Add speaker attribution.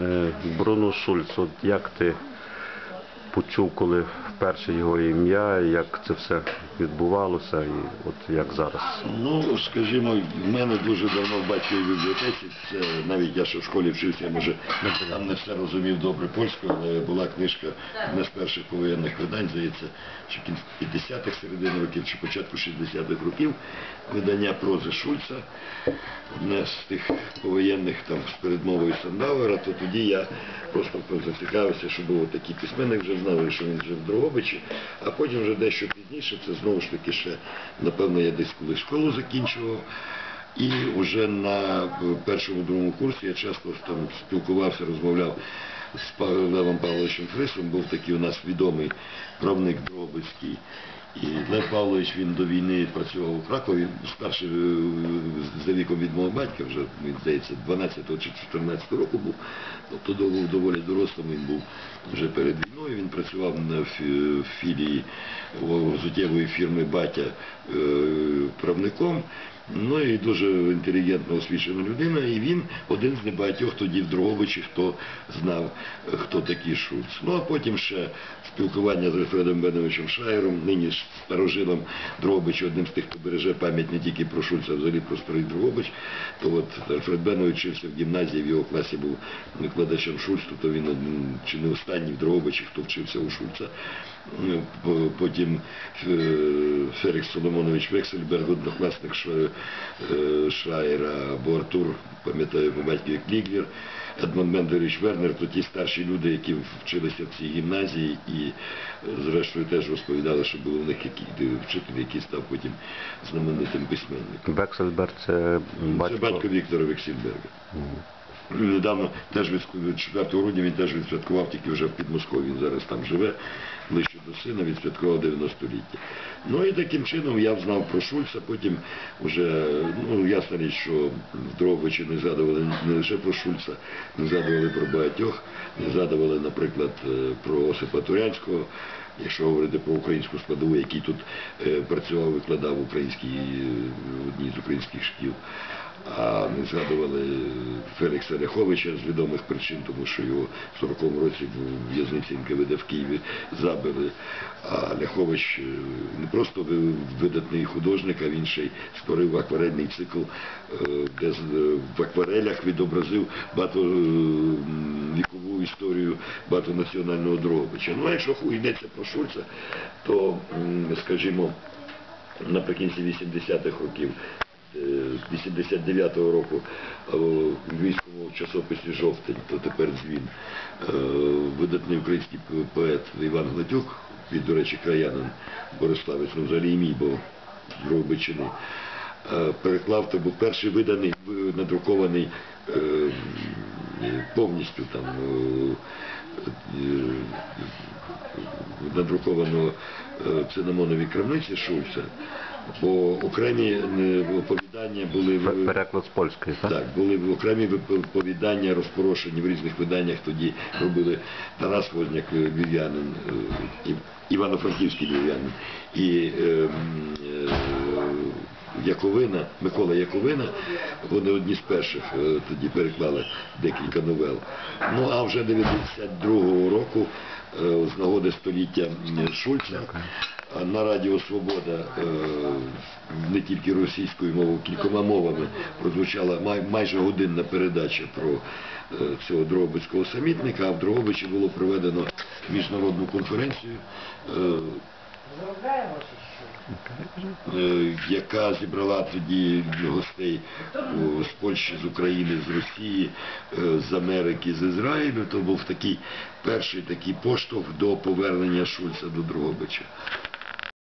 Speaker 1: Е, Бруно Шульц, от як ти почув, коли вперше його ім'я, як це все відбувалося і от як зараз?
Speaker 2: Ну, скажімо, в мене дуже давно в батьковій бібліотеці, це навіть я ще в школі вчився, я може там не все розумів добре польською, але була книжка одне з перших повоєнних видань, здається, чи кінць 50-х середини років, чи початку 60-х років, видання прози Шульца, одне з тих повоєнних там з передмовою Сандауера, то тоді я просто зацікавився, що був такий письменник, вже знав, що він жив в Дрогобичі, а потім вже дещо пізніше, це знову ж таки ще, напевно, я десь коли школу закінчував. І вже на першому другому курсі я часто там спілкувався, розмовляв з Павлом Павловичем Фрисом, був такий у нас відомий правник Дробицький. І Лев Павлович він до війни працював у Кракові, старший е, за віком від мого батька, вже він здається 12 чи 14 року був, тобто доволі дорослим, він був вже перед війною. Він працював фі- філії взуттєвої фірми Батя е, правником. Ну і дуже інтелігентно освічена людина, і він один з небагатьох тоді в Дрогобичі, хто знав, хто такий Шульц. Ну а потім ще спілкування з Альфредом Беновичем Шайером, нині ж старожилом Дрогобича, одним з тих, хто береже пам'ять не тільки про Шульца, а взагалі про старий Дрогобич. То от Альфред Бенович вчився в гімназії, в його класі був викладачем Шульц, то він чи не останній в Дрогобичі, хто вчився у Шульца. Ну, Потім е, Фелікс Соломонович Вексельберг, однокласник Ш- е, або Артур, пам'ятаю, по батькові Кліглер, Едмон Мендович Вернер, то ті старші люди, які вчилися в цій гімназії і е, зрештою теж розповідали, що були в них вчитель, який став потім знаменитим письменником.
Speaker 1: Вексельберг це батько.
Speaker 2: Це батько Віктора Вексельберга. Недавно теж від 4 грудня він теж відсвяткував, тільки вже в Підмосков'ї, він зараз там живе, ближче до сина, відсвяткував 90-ліття. Ну і таким чином я знав про Шульца, потім вже, ну ясна річ, що в Дрогобичі не згадували не лише про Шульца, не згадували про багатьох, не згадували, наприклад, е, про Осипа Турянського, якщо говорити про українську складову, який тут е, працював, викладав е, в одній з українських шкіл. А не згадували Фелікса Ляховича з відомих причин, тому що його в 40-му році в в'язниці НКВД в Києві забили. А Ляхович е, не просто видатний художник, а він ще й створив акварельний цикл, е, де в акварелях відобразив багато е, вікову історію багатонаціонального Дрогобича. Ну а якщо йдеться про Шульца, то, скажімо, наприкінці 80-х років 89-го року е, в львівському часописі Жовтень, то тепер дзвін, е, видатний український поет Іван Гнатюк, він, до речі, краянин Бориславець, ну взагалі і мій, бо з Дрогобичини, е, переклав, то був перший виданий, надрукований повністю там надруковано в цинамоновій крамниці Шульца, бо окремі е, оповідання були в-
Speaker 1: Переклад з польської, так?
Speaker 2: так, були в окремі оповідання розпорошені в різних виданнях. Тоді робили Тарас Возняк, е, львів'янин, е, і- Івано-Франківський львів'янин і е, е, Яковина, Микола Яковина, вони одні з перших е, тоді переклали декілька новел. Ну а вже 92-го року е, з нагоди століття Шульца на Радіо Свобода е, не тільки російською мовою, кількома мовами прозвучала май, майже годинна передача про е, цього Дрогобицького самітника, а в Дрогобичі було проведено міжнародну конференцію. е, яка зібрала тоді гостей з Польщі, з України, з Росії, з Америки, з Ізраїлю. То був такий перший такий поштовх до повернення Шульца до Дрогобича.